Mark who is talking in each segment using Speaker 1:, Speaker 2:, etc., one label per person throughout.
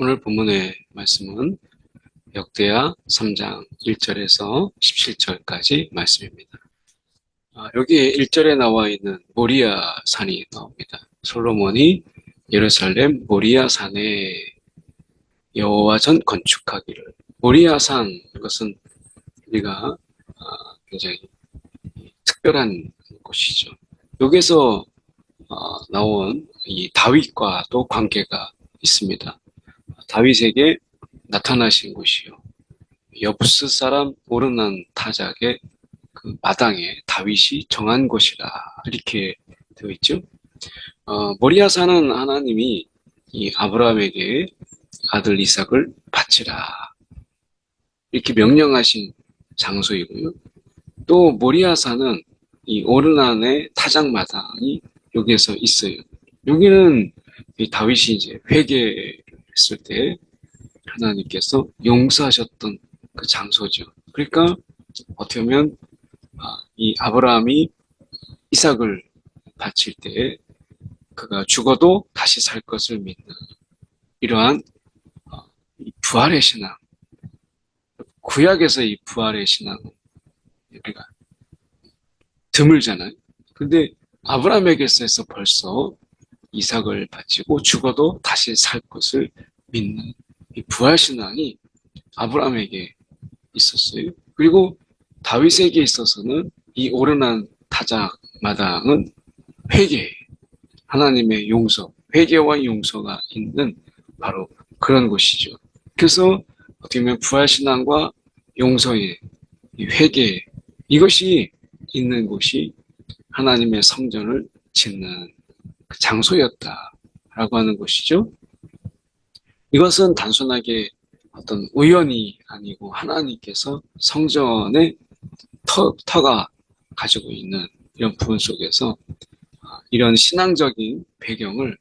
Speaker 1: 오늘 본문의 말씀은 역대하 3장 1절에서 17절까지 말씀입니다. 아, 여기 1절에 나와 있는 모리아 산이 나옵니다. 솔로몬이 예루살렘 모리아 산에 여호와 전 건축하기를 모리아 산 이것은 우리가 아, 굉장히 특별한 곳이죠. 여기서 어, 나온 이 다윗과도 관계가 있습니다. 다윗에게 나타나신 곳이요. 여부스 사람 오르난 타작의 그 마당에 다윗이 정한 곳이라 이렇게 되어 있죠. 어, 모리아산은 하나님이 이 아브라함에게 아들 이삭을 바치라 이렇게 명령하신 장소이고요. 또 모리아산은 이 오르난의 타작 마당이 여기에서 있어요. 여기는 다윗이 이제 회개 했을 때 하나님께서 용서하셨던 그 장소죠. 그러니까 어떻게 보면 아, 이 아브라함이 이삭을 바칠 때 그가 죽어도 다시 살 것을 믿는 이러한 어, 부활의 신앙 구약에서 이 부활의 신앙은 우리가 드물잖아요. 근데 아브라함에게서 벌써 이삭을 바치고 죽어도 다시 살 것을 믿는 이 부활신앙이 아브라함에게 있었어요. 그리고 다윗에게 있어서는 이 오르난 타작 마당은 회개, 하나님의 용서, 회개와 용서가 있는 바로 그런 곳이죠. 그래서 어떻게 보면 부활신앙과 용서의 회개, 이것이 있는 곳이 하나님의 성전을 짓는 그 장소였다라고 하는 것이죠. 이것은 단순하게 어떤 우연이 아니고 하나님께서 성전의 터, 터가 가지고 있는 이런 부분 속에서 아, 이런 신앙적인 배경을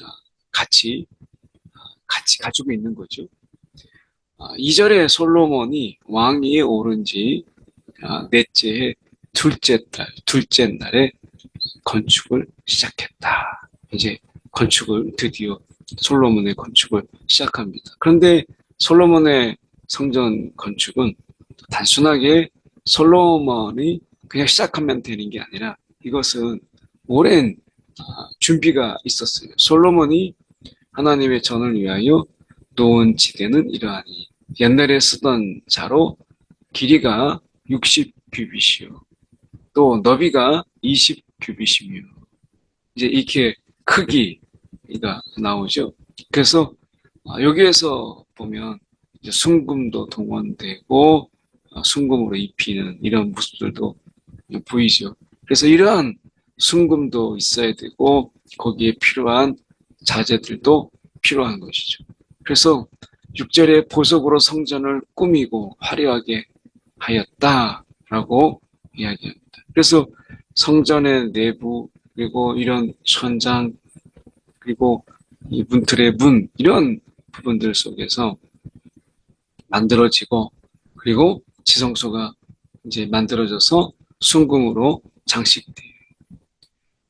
Speaker 1: 아, 같이 아, 같이 가지고 있는 거죠. 2절에 솔로몬이 왕위에 오른 지 넷째 둘째 달, 둘째 날에 건축을 시작했다. 이제 건축을 드디어 솔로몬의 건축을 시작합니다. 그런데 솔로몬의 성전 건축은 단순하게 솔로몬이 그냥 시작하면 되는 게 아니라 이것은 오랜 아, 준비가 있었어요. 솔로몬이 하나님의 전을 위하여 놓은 지대는 이러하니 옛날에 쓰던 자로 길이가 60 규빗이요. 또 너비가 20 규빗이며 이제 이렇게 크기가 나오죠. 그래서 아, 여기에서 보면 순금도 동원되고 아, 순금으로 입히는 이런 모습들도 보이죠. 그래서 이러한 순금도 있어야 되고 거기에 필요한 자재들도 필요한 것이죠. 그래서 6절에 보석으로 성전을 꾸미고 화려하게 하였다라고 이야기합니다. 그래서 성전의 내부 그리고 이런 천장 그리고 이 문틀의 문 이런 부분들 속에서 만들어지고 그리고 지성소가 이제 만들어져서 순금으로 장식돼요.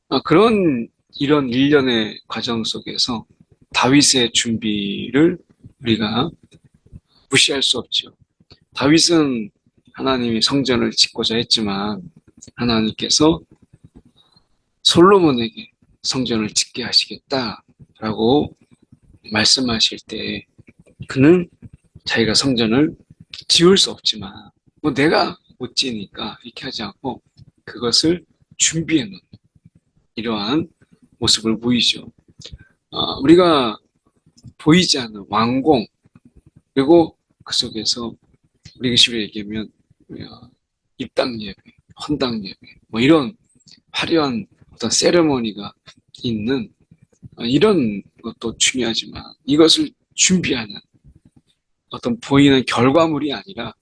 Speaker 1: 아, 그런 이런 일련의 과정 속에서 다윗의 준비를 우리가 무시할 수 없죠. 다윗은 하나님이 성전을 짓고자 했지만 하나님께서 솔로몬에게 성전을 짓게 하시겠다라고 말씀하실 때 그는 자기가 성전을 지을 수 없지만 뭐 내가 못 지니까 이렇게 하지 않고 그것을 준비해 놓는 이러한 모습을 보이죠. 어, 우리가 보이지 않는 왕공 그리고 그 속에서 우리가 쉽게 얘기하면 어, 입당 예배, 헌당 예배 뭐 이런 화려한 어떤 세레머니가 있는 어, 이런 것도 중요하지만 이것을 준비하는 어떤 보이는 결과물이 아니라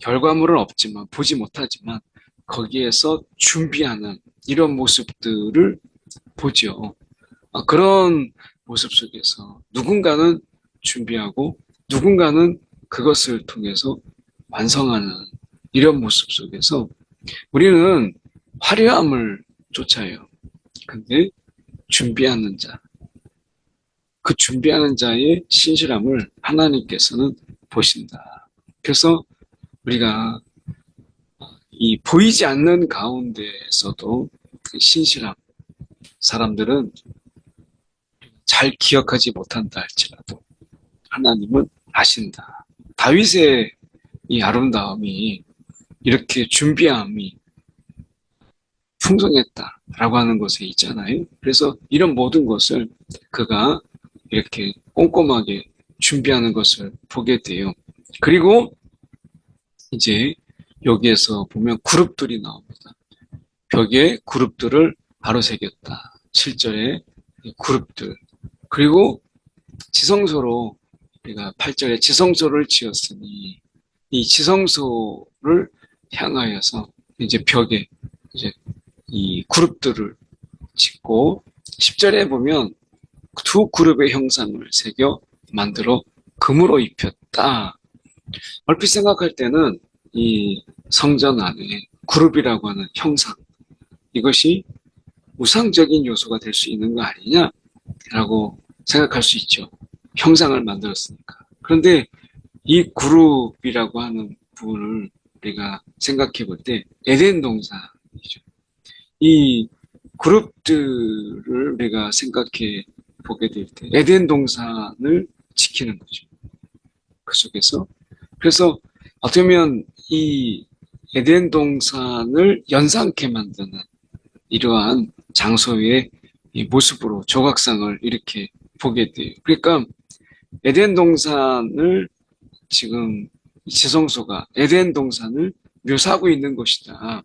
Speaker 1: 결과물은 없지만 보지 못하지만 거기에서 준비하는 이런 모습들을 보죠. 어, 그런 모습 속에서 누군가는 준비하고 누군가는 그것을 통해서 완성하는 이런 모습 속에서 우리는 화려함을 쫓아요. 근데 준비하는 자, 그 준비하는 자의 신실함을 하나님께서는 보신다. 그래서 우리가 이 보이지 않는 가운데에서도 그 신실함, 사람들은 잘 기억하지 못한다 할지라도 하나님은 아신다. 다윗의 이 아름다움이 이렇게 준비함이 풍성했다라고 하는 것에 있잖아요. 그래서 이런 모든 것을 그가 이렇게 꼼꼼하게 준비하는 것을 보게 돼요. 그리고 이제 여기에서 보면 그룹들이 나옵니다. 벽에 그룹들을 바로 새겼다. 7절에 그룹들. 그리고 지성소로 우리가 8절에 지성소를 지었으니 이 지성소를 향하여서 이제 벽에 이제 이 그룹들을 짓고 10절에 보면 두 그룹의 형상을 새겨 만들어 금으로 입혔다. 얼핏 생각할 때는 이 성전 안에 그룹이라고 하는 형상 이것이 우상적인 요소가 될 수 있는 거 아니냐 라고 생각할 수 있죠. 형상을 만들었으니까. 그런데 이 그룹이라고 하는 부분을 우리가 생각해 볼 때 에덴 동산이죠. 이 그룹들을 우리가 생각해 보게 될 때 에덴 동산을 지키는 거죠. 그 속에서 그래서 어떻게 보면 이 에덴 동산을 연상케 만드는 이러한 장소의 이 모습으로 조각상을 이렇게 보게 돼요. 그러니까 에덴 동산을 지금 지성소가 에덴 동산을 묘사하고 있는 것이다.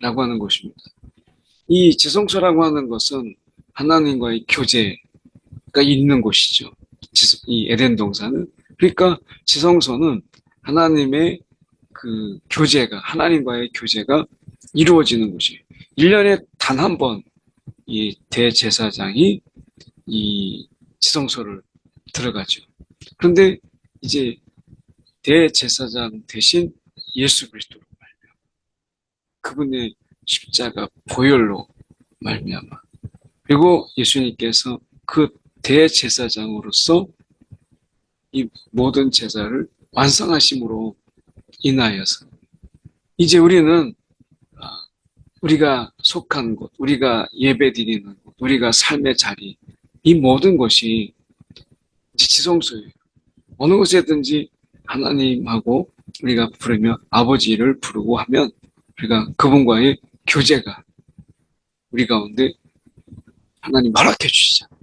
Speaker 1: 라고 하는 것입니다. 이 지성소라고 하는 것은 하나님과의 교제가 있는 곳이죠. 이 에덴 동산은. 그러니까 지성소는 하나님의 그 교제가, 하나님과의 교제가 이루어지는 곳이에요. 1년에 단 한 번 이 대제사장이 이 지성소를 들어가죠. 그런데 이제 대제사장 대신 예수 그리스도로 말미암아 그분의 십자가 보혈로 말미암아 그리고 예수님께서 그 대제사장으로서 이 모든 제사를 완성하심으로 인하여서 이제 우리는 아, 우리가 속한 곳, 우리가 예배드리는 곳, 우리가 삶의 자리 이 모든 것이 지성소예요. 어느 곳에든지 하나님하고 우리가 부르며 아버지를 부르고 하면 우리가 그분과의 교제가 우리 가운데 하나님 허락해 주시잖아요.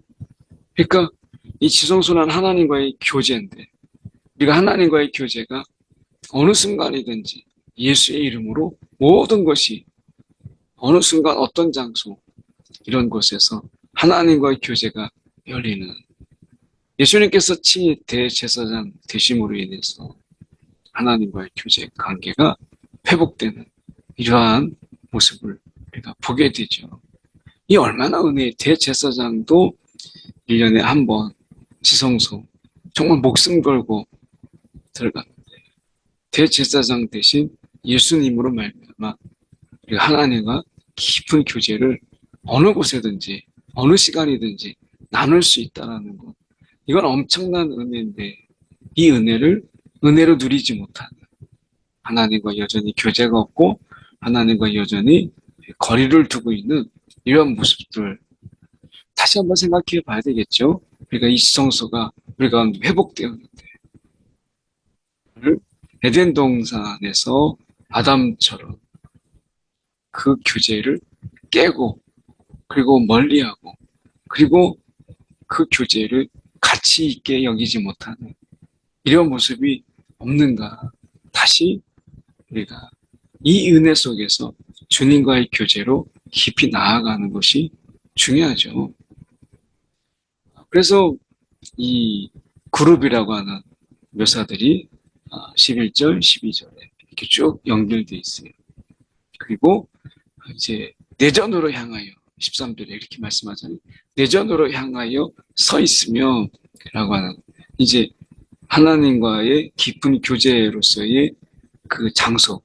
Speaker 1: 그러니까 이 지성소는 하나님과의 교제인데 우리가 하나님과의 교제가 어느 순간이든지 예수의 이름으로 모든 것이 어느 순간 어떤 장소 이런 곳에서 하나님과의 교제가 열리는 예수님께서 친히 대제사장 되심으로 인해서 하나님과의 교제 관계가 회복되는 이러한 모습을 우리가 보게 되죠. 이 얼마나 은혜 대제사장도 1년에 한 번 지성소 정말 목숨 걸고 들어갑니다. 대제사장 대신 예수님으로 말미암아 우리가 하나님과 깊은 교제를 어느 곳에든지 어느 시간이든지 나눌 수 있다는 것. 이건 엄청난 은혜인데 이 은혜를 은혜로 누리지 못하는 하나님과 여전히 교제가 없고 하나님과 여전히 거리를 두고 있는 이런 모습들 다시 한번 생각해 봐야 되겠죠. 그러니까 이 지성소가 우리 가운데 회복되었는데 에덴 동산에서 아담처럼 그 교제를 깨고 그리고 멀리하고 그리고 그 교제를 가치 있게 여기지 못하는 이런 모습이 없는가 다시 우리가 이 은혜 속에서 주님과의 교제로 깊이 나아가는 것이 중요하죠. 그래서 이 그룹이라고 하는 묘사들이 11절, 12절에 이렇게 쭉 연결되어 있어요. 그리고 이제 내전으로 향하여 13절에 이렇게 말씀하잖아요. 내전으로 향하여 서 있으며 라고 하는 이제 하나님과의 깊은 교제로서의 그 장소,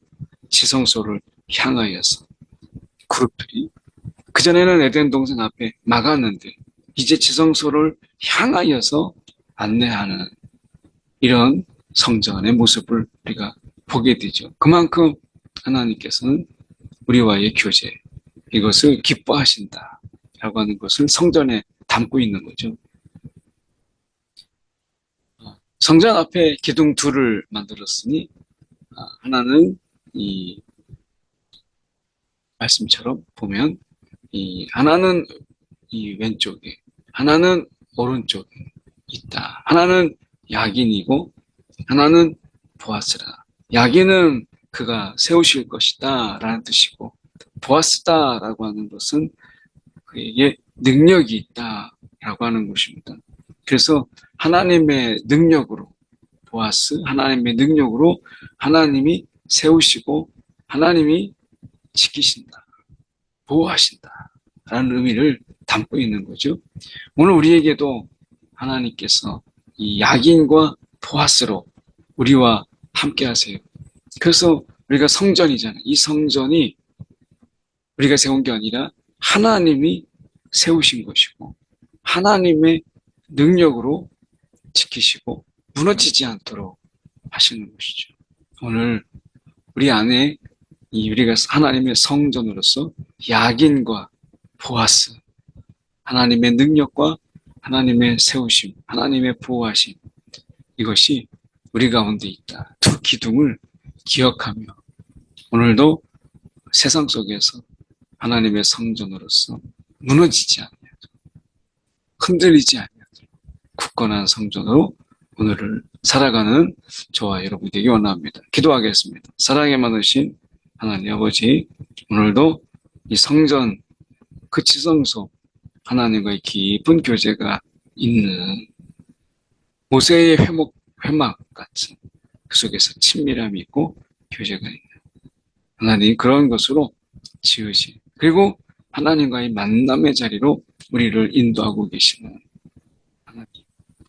Speaker 1: 지성소를 향하여서 그룹들이 그전에는 에덴 동산 앞에 막았는데 이제 지성소를 향하여서 안내하는 이런 성전의 모습을 우리가 보게 되죠. 그만큼 하나님께서는 우리와의 교제, 이것을 기뻐하신다. 라고 하는 것을 성전에 담고 있는 거죠. 성전 앞에 기둥 둘을 만들었으니, 아, 하나는 이 말씀처럼 보면, 이 하나는 이 왼쪽에, 하나는 오른쪽에 있다. 하나는 야긴이고, 하나는 보아스라. 야긴은 그가 세우실 것이다. 라는 뜻이고, 보아스다 라고 하는 것은 그에게 능력이 있다 라고 하는 것입니다. 그래서 하나님의 능력으로 보아스 하나님의 능력으로 하나님이 세우시고 하나님이 지키신다. 보호하신다. 라는 의미를 담고 있는 거죠. 오늘 우리에게도 하나님께서 이 약인과 보아스로 우리와 함께 하세요. 그래서 우리가 성전이잖아요. 이 성전이 우리가 세운 게 아니라 하나님이 세우신 것이고 하나님의 능력으로 지키시고 무너지지 않도록 하시는 것이죠. 오늘 우리 안에 이 우리가 하나님의 성전으로서 약인과 보아스 하나님의 능력과 하나님의 세우심, 하나님의 보호하심 이것이 우리 가운데 있다. 두 기둥을 기억하며 오늘도 세상 속에서 하나님의 성전으로서 무너지지 않냐도록 흔들리지 않냐도록 굳건한 성전으로 오늘을 살아가는 저와 여러분 되기 원합니다. 기도하겠습니다. 사랑에 많으신 하나님 아버지 오늘도 이 성전 그 지성소 하나님과의 깊은 교제가 있는 모세의 회목, 회막 같은 그 속에서 친밀함이 있고 교제가 있는 하나님 그런 것으로 지으신 그리고 하나님과의 만남의 자리로 우리를 인도하고 계시는.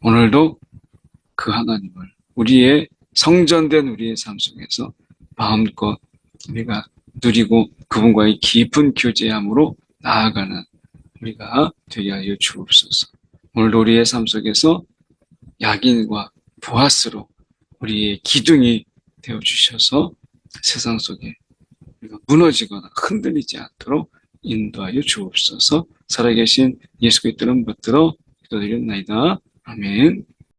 Speaker 1: 오늘도 그 하나님을 우리의 성전된 우리의 삶 속에서 마음껏 우리가 누리고 그분과의 깊은 교제함으로 나아가는 우리가 되게 하여 주옵소서. 오늘 우리의 삶 속에서 약인과 보아스로 우리의 기둥이 되어 주셔서 세상 속에 우리가 무너지거나 흔들리지 않도록 인도하여 주옵소서. 살아계신 예수 그리스도는 붙들어 기도드렸나이다. 아멘.